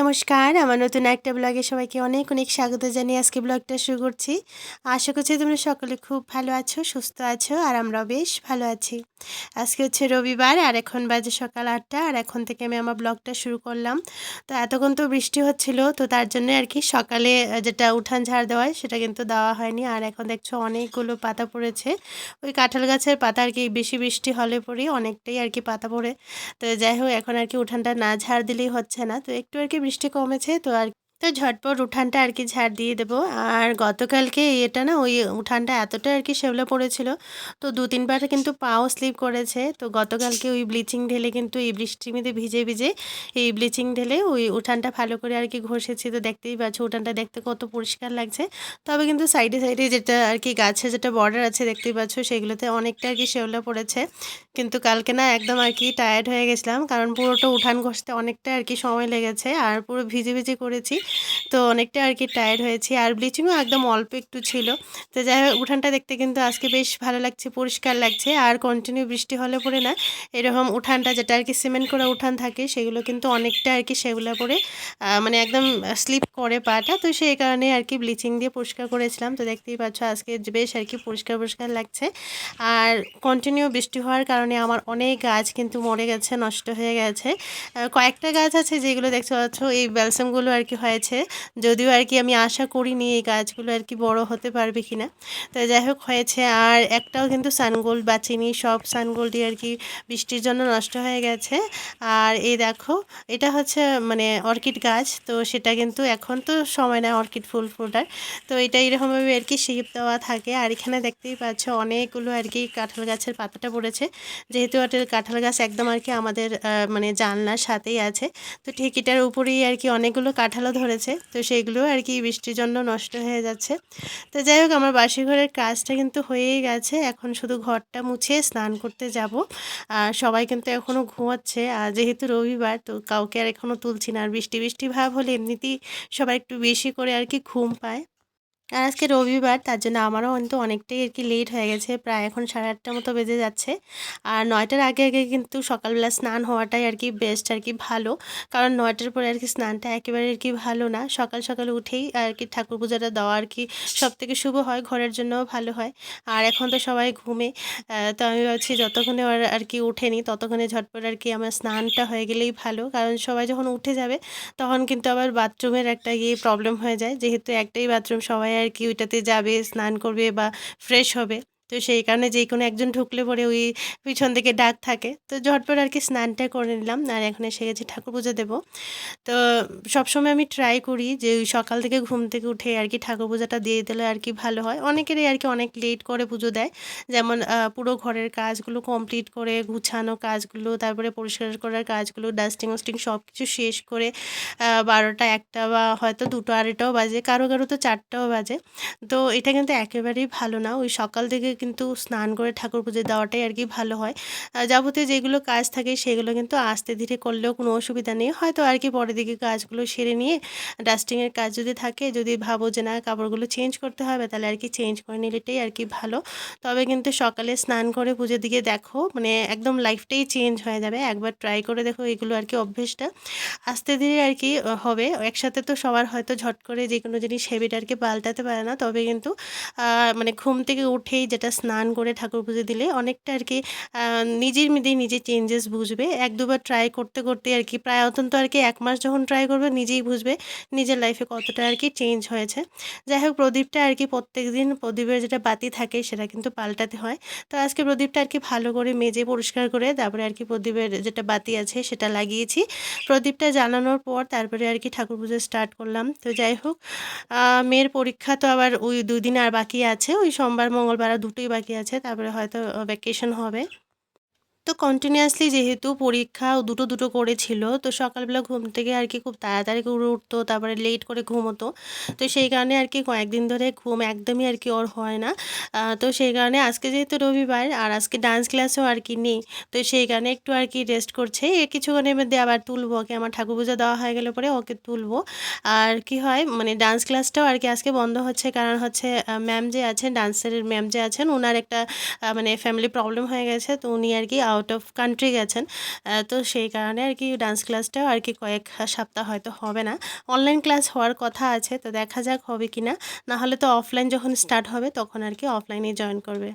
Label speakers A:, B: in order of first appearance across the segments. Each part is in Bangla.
A: নমস্কার, আমার নতুন একটা ব্লগে সবাইকে অনেক অনেক স্বাগত জানিয়ে আজকে ব্লগটা শুরু করছি। আশা করছি তোমরা সকলে খুব ভালো আছো, সুস্থ আছো, আর আমরাও বেশ ভালো আছি। আজকে হচ্ছে রবিবার আর এখন বাজে সকাল আটটা আর এখন থেকে আমি আমার ব্লগটা শুরু করলাম। তো এতক্ষণ তো বৃষ্টি হচ্ছিল, তো তার জন্য আর কি সকালে যেটা উঠান ঝাড় দেওয়া হয় সেটা কিন্তু দেওয়া হয়নি। আর এখন দেখছ অনেকগুলো পাতা পড়েছে। ওই কাঁঠাল গাছের পাতা আর কি বেশি বৃষ্টি হলে পরেই অনেকটাই আর কি পাতা পড়ে। তো যাই হোক, এখন আর কি উঠানটা না ঝাড় দিলেই হচ্ছে না। তো একটু আর কি বৃষ্টি কমেছে, তো আর তো ঝটপট উঠানটা আর কি ঝাড় দিয়ে দেবো। আর গতকালকে এটা না ওই উঠানটা এতটা আর কি শেওলা পড়েছিল, তো দু তিনবার কিন্তু পাও স্লিপ করেছে। তো গতকালকে ওই ব্লিচিং ঢেলে কিন্তু এই বৃষ্টির মধ্যে ভিজে ভিজে এই ব্লিচিং ঢেলে ওই উঠানটা ভালো করে আর কি ঘষেছি। তো দেখতেই পাচ্ছ উঠানটা দেখতে কত পরিষ্কার লাগছে। তবে কিন্তু সাইডে সাইডে যেটা আর কি গাছের যেটা বর্ডার আছে দেখতেই পাচ্ছ সেগুলোতে অনেকটা আর কি শেওলা পড়েছে। কিন্তু কালকে না একদম আর কি টায়ার্ড হয়ে গেছিলাম, কারণ পুরোটা উঠান ঘষতে অনেকটা আর কি সময় লেগেছে আর পুরো ভিজে ভিজে করেছি, তো অনেকটা আর কি টায়ার্ড হয়েছি আর ব্লিচিংও একদম অল্প একটু ছিল, তো যাই হোক উঠানটা দেখতে কিন্তু আজকে বেশ ভালো লাগছে, পরিষ্কার লাগছে আর কন্টিনিউ বৃষ্টি হলে পরে না এরকম উঠানটা যেটা আর কি সিমেন্ট করা উঠান থাকে সেগুলো কিন্তু অনেকটা আর কি সেগুলো পরে মানে একদম স্লিপ করে পাটা, তো সেই কারণে আর কি ব্লিচিং দিয়ে পরিষ্কার করেছিলাম, তো দেখতেই পাচ্ছ আজকে বেশ আর কি পরিষ্কার পরিষ্কার লাগছে, আর কন্টিনিউ বৃষ্টি হওয়ার কারণে আমার অনেক গাছ কিন্তু মরে গেছে, নষ্ট হয়ে গেছে। কয়েকটা গাছ আছে যেগুলো দেখতে পাচ্ছ, এই ব্যালসামগুলো আর কি হয়েছে। যদিও আর কি আমি আশা করিনি এই গাছগুলো আর কি বড় হতে পারবে কিনা। তো যাই হোক, হয়েছে। আর একটাও কিন্তু সানগোল্ড বাঁচিনি সব সানগোল্ডই আর কি বৃষ্টির জন্য নষ্ট হয়ে গেছে। আর এই দেখো, এটা হচ্ছে মানে অর্কিড গাছ, তো সেটা কিন্তু এখন তো সময় না অর্কিড ফুল ফোটার। তো এটা এরকমভাবে আর কি শেপ দেওয়া থাকে। আর এখানে দেখতেই পাচ্ছ, অনেকগুলো আর কি কাঁঠাল গাছের পাতাটা পড়েছে। যেহেতু ওটার কাঁঠাল গাছ একদম আর কি আমাদের মানে জানলার সাথেই আছে। তো ঠিক এটার উপরেই আর কি অনেকগুলো কাঁঠালও ধরেছে। তো সেইগুলো আর কি বৃষ্টির জন্য নষ্ট হয়ে যাচ্ছে। তো যাই হোক, আমার বাসি ঘরের কাজটা কিন্তু হয়েই গেছে। এখন শুধু ঘরটা মুছে স্নান করতে যাব। আর সবাই কিন্তু এখনও ঘুমাচ্ছে। আর যেহেতু রবিবার, তো কাউকে আর এখনও তুলছি না। আর বৃষ্টি বৃষ্টি ভাব হলে এমনিতেই সবাই একটু বেশি করে আর কি ঘুম পায়। আর আজকে রবিবার, তার জন্য আমারও কিন্তু অনেকটাই আর কি লেট হয়ে গেছে, প্রায় এখন সাড়ে আটটার মতো বেজে যাচ্ছে। আর নয়টার আগে আগে কিন্তু সকালবেলা স্নান হওয়াটাই আর কি বেস্ট আর কি ভালো। কারণ নয়টার পরে আর কি স্নানটা একেবারে আর কি ভালো না। সকাল সকাল উঠেই আর কি ঠাকুর পূজাটা দেওয়া আর কি সব থেকে শুভ হয়, ঘরের জন্যও ভালো হয়। আর এখন তো সবাই ঘুমে তো আমি ভাবছি যতক্ষণে আর কি উঠেনি ততক্ষণে ঝটপট আর কি আমার স্নানটা হয়ে গেলেই ভালো। কারণ সবাই যখন উঠে যাবে, তখন কিন্তু আবার বাথরুমের একটা ইয়ে প্রবলেম হয়ে যায়। যেহেতু একটাই বাথরুম সবাই আর কি ওইটাতে যাবে স্নান করবে বা ফ্রেশ হবে। তো সেই কারণে যে কোনো একজন ঢুকলে পরে ওই পিছন থেকে ডাক থাকে। তো ঝটপট আর কি স্নানটা করে নিলাম। আর এখন এসে গেছে ঠাকুর পুজো দেবো। তো সবসময় আমি ট্রাই করি যে ওই সকাল থেকে ঘুম থেকে উঠে আর কি ঠাকুর পূজাটা দিয়ে দিলে আর কি ভালো হয়। অনেকেরই আর কি অনেক লেট করে পুজো দেয়। যেমন পুরো ঘরের কাজগুলো কমপ্লিট করে গুছানো কাজগুলো, তারপরে পরিষ্কার করার কাজগুলো ডাস্টিং ওস্টিং সব কিছু শেষ করে বারোটা একটা বা হয়তো দুটো আড়াইটাও বাজে, কারও কারও তো চারটাও বাজে। তো এটা কিন্তু একেবারেই ভালো না। ওই সকাল থেকে কিন্তু স্নান করে ঠাকুর পুজো দেওয়াটাই আর কি ভালো হয়। যাবতীয় যেগুলো কাজ থাকে সেগুলো কিন্তু আস্তে ধীরে করলেও কোনো অসুবিধা নেই। হয়তো আর কি পরের দিকে কাজগুলো সেরে নিয়ে ডাস্টিংয়ের কাজ যদি থাকে, যদি ভাবো যে না কাপড়গুলো চেঞ্জ করতে হবে, তাহলে আর কি চেঞ্জ করে নিলেটাই আর কি ভালো। তবে কিন্তু সকালে স্নান করে পুজোর দিকে দেখো মানে একদম লাইফটাই চেঞ্জ হয়ে যাবে। একবার ট্রাই করে দেখো এগুলো আর কি অভ্যেসটা। আস্তে ধীরে আর কি হবে। একসাথে তো সবার হয়তো ঝট করে যে কোনো জিনিস হেবিট আর কি পাল্টাতে পারে না। তবে কিন্তু মানে ঘুম থেকে উঠেই যেটা স্নান করে ঠাকুর পুজো দিলে অনেকটা আর কি নিজের মধ্যেই নিজে চেঞ্জেস বুঝবে। এক দুবার ট্রাই করতে করতে আর কি, প্রায় অত্যন্ত আর কি এক মাস যখন ট্রাই করবে নিজেই বুঝবে নিজের লাইফে কতটা আর কি চেঞ্জ হয়েছে। যাই হোক, প্রদীপটা আর কি প্রত্যেক দিন প্রদীপের যেটা বাতি থাকে সেটা কিন্তু পাল্টাতে হয়। তো আজকে প্রদীপটা আর কি ভালো করে মেজে পরিষ্কার করে তারপরে আর কি প্রদীপের যেটা বাতি আছে সেটা লাগিয়েছি। প্রদীপটা জ্বালানোর পর তারপরে আর কি ঠাকুর পুজো স্টার্ট করলাম। তো যাই হোক মেয়ের পরীক্ষা তো আবার ওই দুই দিন আর বাকি আছে। ওই সোমবার, মঙ্গলবার আর দুটোই বাকি আছে তারপরে হয়তো ভ্যাকেশন হবে। তো কন্টিনিউয়াসলি যেহেতু পরীক্ষা দুটো দুটো করেছিল, তো সকালবেলা ঘুম থেকে আর কি খুব তাড়াতাড়ি করে উঠতো, তারপরে লেট করে ঘুমোতো। তো সেই কারণে আর কি কয়েকদিন ধরে ঘুম একদমই আর কি ওর হয় না। তো সেই কারণে আজকে যেহেতু রবিবার আর আজকে ডান্স ক্লাসও আর কি নেই, তো সেই কারণে একটু আর কি রেস্ট করছে। কিছুক্ষণের মধ্যে আবার তুলবো ওকে, আমার ঠাকুর পুজো দেওয়া হয়ে গেলে পরে ওকে তুলবো। আর কি হয় মানে ডান্স ক্লাসটাও আর কি আজকে বন্ধ হচ্ছে, কারণ হচ্ছে ম্যাম যে আছেন ডান্সের ম্যাম যে আছেন ওনার একটা মানে ফ্যামিলি প্রবলেম হয়ে গেছে, তো উনি আর কি আউট অফ কান্ট্রি গেছেন তো সেই কারণে আর কি ডান্স ক্লাসটাও আর কি কয়েক সপ্তাহ হয়তো হবে না। অনলাইন ক্লাস হওয়ার কথা আছে, তো দেখা যাক হবে কি না নাহলে তো অফলাইন যখন স্টার্ট হবে, তখন আর কি অফলাইনে জয়েন করবে।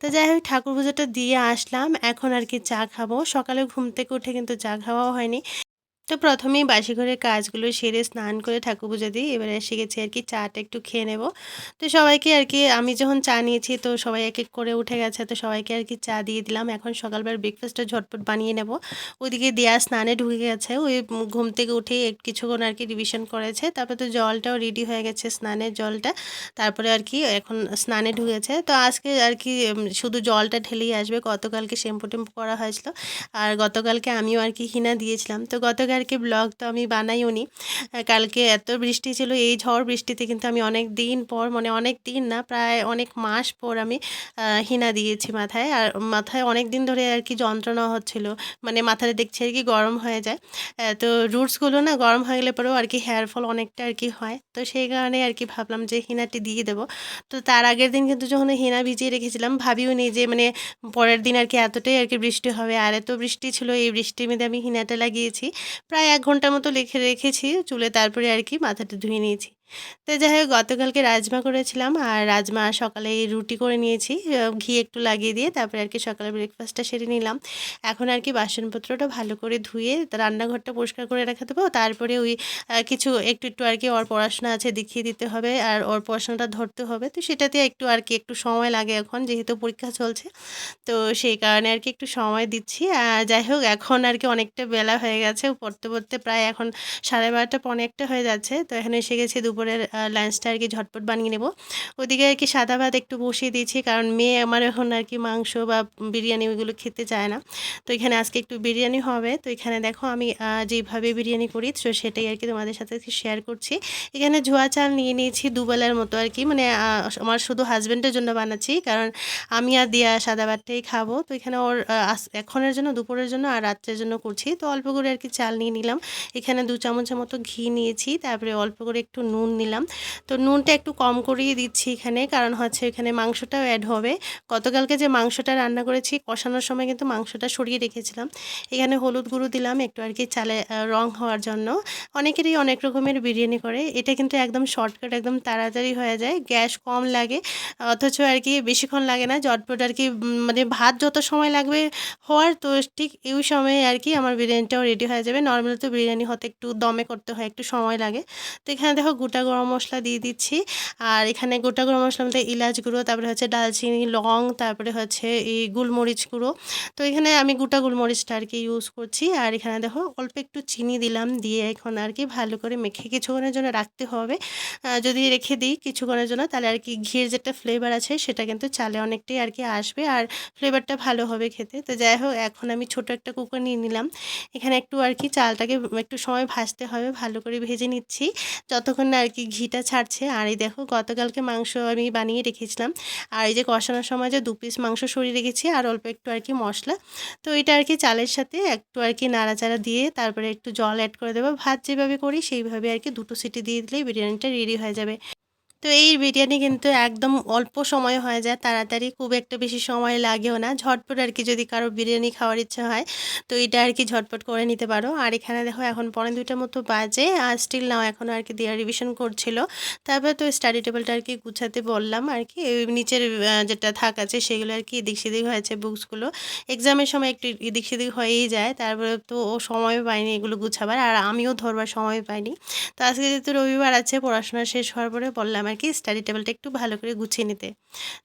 A: তো যাই হোক, ঠাকুর পুজোটা দিয়ে আসলাম। এখন আর কি চা খাব। সকালে ঘুম থেকে উঠে কিন্তু চা খাওয়াও হয়নি। তো প্রথমেই বাসি ঘরের কাজগুলো সেরে স্নান করে ঠাকুর পুজো দিই। এবারে এসে গেছি আর কি চাটা একটু খেয়ে নেব। তো সবাইকে আর কি, আমি যখন চা নিয়েছি তো সবাই এক এক করে উঠে গেছে, তো সবাইকে আর কি চা দিয়ে দিলাম। এখন সকালবেলা ব্রেকফাস্টটা ঝটপট বানিয়ে নেব। ওইদিকে দেয়া স্নানে ঢুকে গেছে, ওই ঘুম থেকে উঠে কিছুক্ষণ আর কি রিভিশন করেছে। তারপরে তো জলটাও রেডি হয়ে গেছে, স্নানের জলটা। তারপরে আর কি এখন স্নানে ঢুকেছে। তো আজকে আর কি শুধু জলটা ঢেলেই আসবে। গতকালকে শ্যাম্পু টেম্পু করা হয়েছিল। আর গতকালকে আমিও আর কি হিনা দিয়েছিলাম। তো গতকালকে ব্লগ তো আমি বানাইও নি। কালকে এত বৃষ্টি ছিল, এই ঝড় বৃষ্টিতে কিন্তু আমি অনেক দিন পর মানে অনেক দিন না, প্রায় অনেক মাস পর আমি হিনা দিয়েছি মাথায়। আর মাথায় অনেক দিন ধরে আর কি যন্ত্রণা হচ্ছিল মানে মাথাটা দেখছি আর কি গরম হয়ে যায়। তো রুটসগুলো না গরম হয়ে গেলে পরেও আর কি হেয়ার ফল অনেকটা আর কি হয়। তো সেই কারণে আর কি ভাবলাম যে হিনাটি দিয়ে দেবো। তো তার আগের দিন কিন্তু যখন হিনা ভিজিয়ে রেখেছিলাম, ভাবিও নি যে মানে পরের দিন আর কি এতটাই আর কি বৃষ্টি হবে, আর এত বৃষ্টি ছিল, এই বৃষ্টির মধ্যে আমি হিনাটা লাগিয়েছি। প্রায় এক ঘণ্টার মতো লিখে রেখেছি চুলে তারপরে আর কি মাথাটা ধুয়ে নিয়েছি। তো যাই হোক গতকালকে রাজমা করেছিলাম আর রাজমা সকালে রুটি করে নিয়েছি ঘি একটু লাগিয়ে দিয়ে তারপরে আর কি সকালে ব্রেকফাস্টটা সেরে নিলাম। এখন আর কি বাসনপত্রটা ভালো করে ধুয়ে রান্নাঘরটা পরিষ্কার করে রাখা দেবো। তারপরে ওই কিছু একটু একটু আর কি ওর পড়াশোনা আছে দেখিয়ে দিতে হবে আর ওর পড়াশোনাটা ধরতে হবে। তো সেটাতে একটু আর কি একটু সময় লাগে এখন, যেহেতু পরীক্ষা চলছে। তো সেই কারণে আর কি একটু সময় দিচ্ছি। আর যাই হোক এখন আর কি অনেকটা বেলা হয়ে গেছে, পড়তে পড়তে প্রায় এখন সাড়ে বারোটা, পৌনে একটা হয়ে যাচ্ছে। তো এখানে এসে গেছি দুপুরের লাঞ্চটা আর কি ঝটপট বানিয়ে নেব। ওদিকে আর কি সাদা ভাত একটু বসিয়ে দিয়েছি, কারণ মেয়ে আমার এখন আর কি মাংস বা বিরিয়ানি ওইগুলো খেতে চায় না। তো এখানে আজকে একটু বিরিয়ানি হবে। তো এখানে দেখো আমি যেভাবে বিরিয়ানি করি তো সেটাই আর কি তোমাদের সাথে শেয়ার করছি। এখানে ধোয়া চাল নিয়ে নিয়েছি দুবেলার মতো আর কি। মানে আমার শুধু হাজব্যান্ডের জন্য বানাচ্ছি, কারণ আমি আর দিয়া সাদা ভাতটাই খাব। তো এখানে ওর এখনের জন্য, দুপুরের জন্য আর রাত্রের জন্য করছি। তো অল্প করে আর কি চাল নিয়ে নিলাম। এখানে দু চামচের মতো ঘি নিয়েছি, তারপরে অল্প করে একটু নুন নিলাম। তো নুনটা একটু কম করিয়ে দিচ্ছি এখানে, কারণ হচ্ছে এখানে মাংসটাও অ্যাড হবে। গতকালকে যে মাংসটা রান্না করেছি, কষানোর সময় কিন্তু মাংসটা সরিয়ে রেখেছিলাম। এখানে হলুদ গুঁড়ো দিলাম একটু আর কি চালে রং হওয়ার জন্য। অনেকেরই অনেক রকমের বিরিয়ানি করে। এটা কিন্তু একদম শর্টকাট একদম তাড়াতাড়ি হয়ে যায়। গ্যাস কম লাগে, অথচ আর কি বেশিক্ষণ লাগে না। জটপট আর কি মানে ভাত যত সময় লাগবে হওয়ার, তো ঠিক এই সময়ে আর কি আমার বিরিয়ানিটাও রেডি হয়ে যাবে। নর্মালি তো বিরিয়ানি হতে একটু দমে করতে হয়, একটু সময় লাগে। তো এখানে দেখো গোটা গরম মশলা দিয়ে দিচ্ছি। আর এখানে গোটা গরম মশলার মধ্যে ইলাচ গুঁড়ো, তারপরে হচ্ছে দালচিনি লং, তারপরে হচ্ছে এই গোলমরিচ গুঁড়ো। তো এখানে আমি গোটা গোলমরিচটা আর কি ইউজ করছি। আর এখানে দেখো অল্প একটু চিনি দিলাম। দিয়ে এখন আর কি ভালো করে মেখে কিছুক্ষণের জন্য রাখতে হবে। যদি রেখে দিই কিছুক্ষণের জন্য তাহলে আর কি ঘিয়ের যেটা ফ্লেভার আছে সেটা কিন্তু চালে অনেকটাই আর কি আসবে। আর ফ্লেভারটা ভালো হবে খেতে। তো যাই হোক, এখন আমি ছোট একটা কুকার নিয়ে নিলাম। এখানে একটু আর কি চালটাকে একটু সময় ভাজতে হবে। ভালো করে ভেজে নিচ্ছি। যতক্ষণ না আর কি ঘিটা ছাড়ছে। আর এই দেখো, গতকালকে মাংস আমি বানিয়ে রেখেছিলাম। আর এই যে কষানোর সময় যে দু পিস মাংস সরিয়ে রেখেছি, আর অল্প একটু আর কি মশলা। তো এটা আর কি চালের সাথে একটু আর কি নাড়াচাড়া দিয়ে তারপরে একটু জল অ্যাড করে দেবো। ভাত যেভাবে করি, সেইভাবে আর কি দুটো সিটি দিয়ে দিলেই বিরিয়ানিটা রেডি হয়ে যাবে। তো এই বিরিয়ানি কিন্তু একদম অল্প সময় হয়ে যায়, তাড়াতাড়ি খুব একটা বেশি সময় লাগেও না। ঝটপট আর কি যদি কারও বিরিয়ানি খাওয়ার ইচ্ছা হয়, তো এটা আর কি ঝটপট করে নিতে পারো। আর এখানে দেখো এখন পনেরো দুইটার মতো বাজে, আর স্টিল নাও এখন আর কি দেওয়া রিভিশন করছিল। তারপরে তো স্টাডি টেবিলটা আর কি গুছাতে বললাম আর কি। নিচের যেটা থাক আছে সেগুলো আর কি এদিক সেদিক হয়েছে বুকসগুলো এক্সামের সময় একটু এদিক সেদিক হয়েই যায়, তারপরে তো ও সময় পায়নি এগুলো গুছাবার, আর আমিও ধরবার সময় পাইনি। তো আজকে যেহেতু রবিবার আছে, পড়াশোনা শেষ হওয়ার পরে বললাম আর কি স্টাডি টেবিলটা একটু ভালো করে গুছিয়ে নিতে।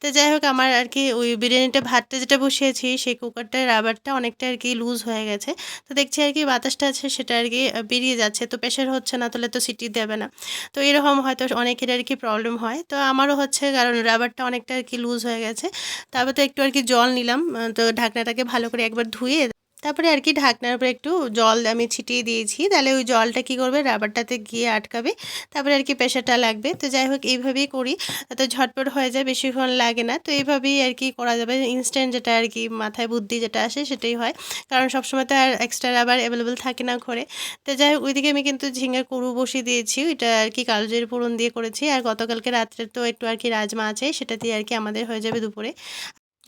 A: তো যাই হোক, আমার আর কি ওই বিরিয়ানিটা, ভাতটা যেটা বসিয়েছি, সেই কুকারটার রাবারটা অনেকটা আর কি লুজ হয়ে গেছে। তো দেখছি আর কি বাতাসটা আছে, সেটা আর কি বেরিয়ে যাচ্ছে। তো প্রেশার হচ্ছে না, তাহলে তো সিটি দেবে না। তো এরকম হয়তো অনেকের আর কি প্রবলেম হয়। তো আমারও হচ্ছে, কারণ রাবারটা অনেকটা আর কি লুজ হয়ে গেছে। তারপর তো একটু আর কি জল নিলাম। তো ঢাকনাটাকে ভালো করে একবার ধুয়ে তারপরে আর কি ঢাকনার উপরে একটু জল আমি ছিটিয়ে দিয়েছি। তাহলে ওই জলটা কি করবে? রাবারটাতে গিয়ে আটকাবে। তারপরে আর কি প্রেশারটা লাগবে। তো যাই হোক, এইভাবেই করি। তো ঝটপট হয়ে যায়, বেশিক্ষণ লাগে না। তো এইভাবেই আর কি করা যাবে। ইনস্ট্যান্ট যেটা আর কি মাথায় বুদ্ধি যেটা আসে সেটাই হয়। কারণ সবসময় তো আর এক্সট্রা রাবার অ্যাভেলেবেল থাকে না ঘরে। তো যাই হোক, ওইদিকে আমি কিন্তু ঝিঙে কুড়ু বসিয়ে দিয়েছি। ওইটা আর কি কালজের পুরন দিয়ে করেছি। আর গতকালকে রাত্রে তো একটু আর কি রাজমা আছে, সেটা দিয়ে আর কি আমাদের হয়ে যাবে দুপুরে।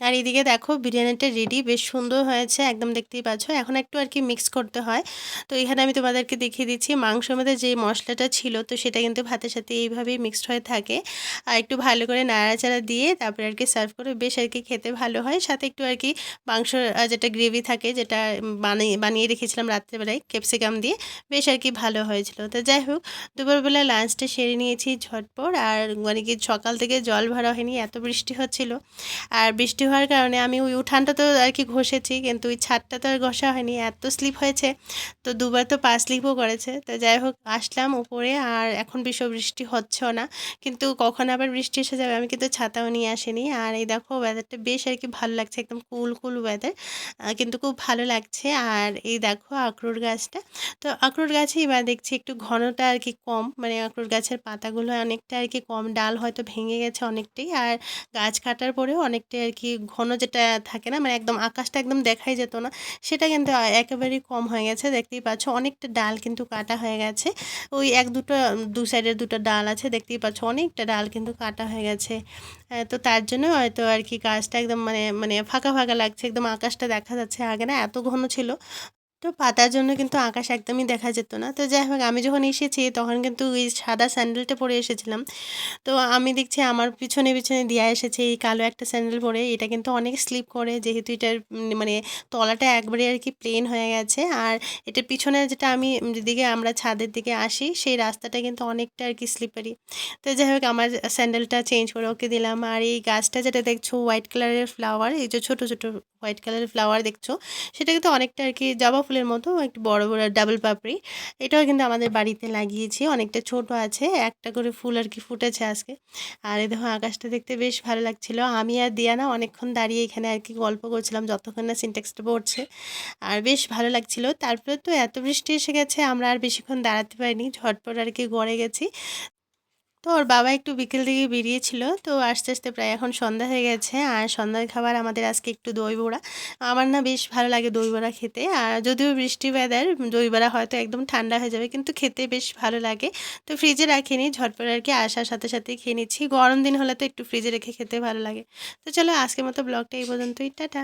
A: আর এদিকে দেখো বিরিয়ানিটা রেডি বেশ সুন্দর হয়েছে একদম দেখতেই পাচ্ছ। এখন একটু আর কি মিক্স করতে হয়। তো এখানে আমি তোমাদেরকে দেখিয়ে দিচ্ছি মাংসের মধ্যে যে মশলাটা ছিল তো সেটা কিন্তু ভাতের সাথে এইভাবেই মিক্সড হয়ে থাকে। আর একটু ভালো করে নাড়াচাড়া দিয়ে তারপরে আর কি সার্ভ করে বেশ আর কি খেতে ভালো হয়। সাথে একটু আর কি আহ, যেটা গ্রেভি থাকে যেটা বানিয়ে বানিয়ে রেখেছিলাম রাত্রেবেলায় ক্যাপসিকাম দিয়ে বেশ আর কি ভালো হয়েছিল। তো যাই হোক দুপুরবেলা লাঞ্চটা সেরে নিয়েছি ঝটপট। আর মানে কি সকাল থেকে জল ভরা হয়নি এত বৃষ্টি হচ্ছিল। আর বৃষ্টি হওয়ার কারণে আমি ওই উঠানটা তো আর কি ঘষেছি, কিন্তু ওই ছাদটা তো আর ঘষা হয়নি, এত স্লিপ হয়েছে। তো দুবার তো পা স্লিপও করেছে। তো যাই হোক, আসলাম উপরে আর এখন বিশ্ব বৃষ্টি হচ্ছেও না, কিন্তু কখন আবার বৃষ্টি এসে যাবে আমি কিন্তু ছাতাও নিয়ে আসিনি। আর এই দেখো ওয়েদারটা বেশ আর কি ভালো লাগছে, একদম কুল কুল ওয়েদার কিন্তু খুব ভালো লাগছে। আর এই দেখো আখরোট গাছটা, তো আখরোট গাছে এবার দেখছি একটু ঘনটা আর কি কম মানে আখরোট গাছের পাতাগুলো অনেকটা আর কি কম, ডাল হয়তো ভেঙে গেছে অনেকটাই, আর গাছ কাটার পরেও অনেকটাই আর কি ঘন যেটা থাকে না মানে একদম আকাশটা একদম দেখাই যেত না, সেটা কিন্তু একেবারেই কম হয়ে গেছে। দেখতেই পাচ্ছ অনেকটা ডাল কিন্তু কাটা হয়ে গেছে। ওই এক দুটো, দু সাইডের দুটো ডাল আছে, দেখতেই পাচ্ছ অনেকটা ডাল কিন্তু কাটা হয়ে গেছে। তো তার জন্য হয়তো আর কি গাছটা একদম মানে মানে ফাঁকা ফাঁকা লাগছে, একদম আকাশটা দেখা যাচ্ছে আগে না, এত ঘন ছিল। তো পাতার জন্য কিন্তু আকাশ একদমই দেখা যেত না। তো যাই হোক, আমি যখন এসেছি তখন কিন্তু ওই সাদা স্যান্ডেলটা পরে এসেছিলাম। তো আমি দেখছি আমার পিছনে পিছনে দিয়া এসেছে এই কালো একটা স্যান্ডেল পরে। এটা কিন্তু অনেক স্লিপ করে, যেহেতু এটার মানে তলাটা একবারে আর কি প্লেন হয়ে গেছে। আর এটার পিছনে যেটা আমি যেদিকে আমরা ছাদের দিকে আসি, সেই রাস্তাটা কিন্তু অনেকটা আর কি স্লিপারি তো যাই হোক, আমার স্যান্ডেলটা চেঞ্জ করে ওকে দিলাম। আর এই গাছটা যেটা দেখছ হোয়াইট কালারের ফ্লাওয়ার এই যে ছোটো ছোটো হোয়াইট কালারের ফ্লাওয়ার দেখছ, সেটা কিন্তু অনেকটা আর কি জবা ফুলের মতো, একটু বড় বড় ডাবল পাপড়ি। এটাও কিন্তু আমাদের বাড়িতে লাগিয়েছি, অনেকটা ছোট আছে, একটা করে ফুল আর কি ফুটেছে আজকে। আর এ দেখো আকাশটা দেখতে বেশ ভালো লাগছিল। আমি আর দিয়ানা অনেকক্ষণ দাঁড়িয়ে এখানে আর কি গল্প করছিলাম, যতক্ষণ না সিনটেক্সটা পড়ছে। আর বেশ ভালো লাগছিল। তারপরে তো এত বৃষ্টি এসে গেছে, আমরা আর বেশিক্ষণ দাঁড়াতে পারিনি, ঝটপট আর কি গড়ে গেছি। তো ওর বাবা একটু বিকেল দিকে বেরিয়েছিল, তো আস্তে আস্তে প্রায় এখন সন্ধ্যা হয়ে গেছে। আর সন্ধ্যার খাবার আমাদের আজকে একটু দই বড়া আমার না বেশ ভালো লাগে দই বড়া খেতে। আর যদিও বৃষ্টি ওয়েদার দই বড়া হয়তো একদম ঠান্ডা হয়ে যাবে, কিন্তু খেতে বেশ ভালো লাগে। তো ফ্রিজে রাখিনি ঝটপট আর কি আসার সাথে সাথে খেয়ে নিচ্ছি। গরম দিন হলে তো একটু ফ্রিজে রেখে খেতে ভালো লাগে। তো চলো আজকের মতো ব্লগটা এই পর্যন্তই, টাটা।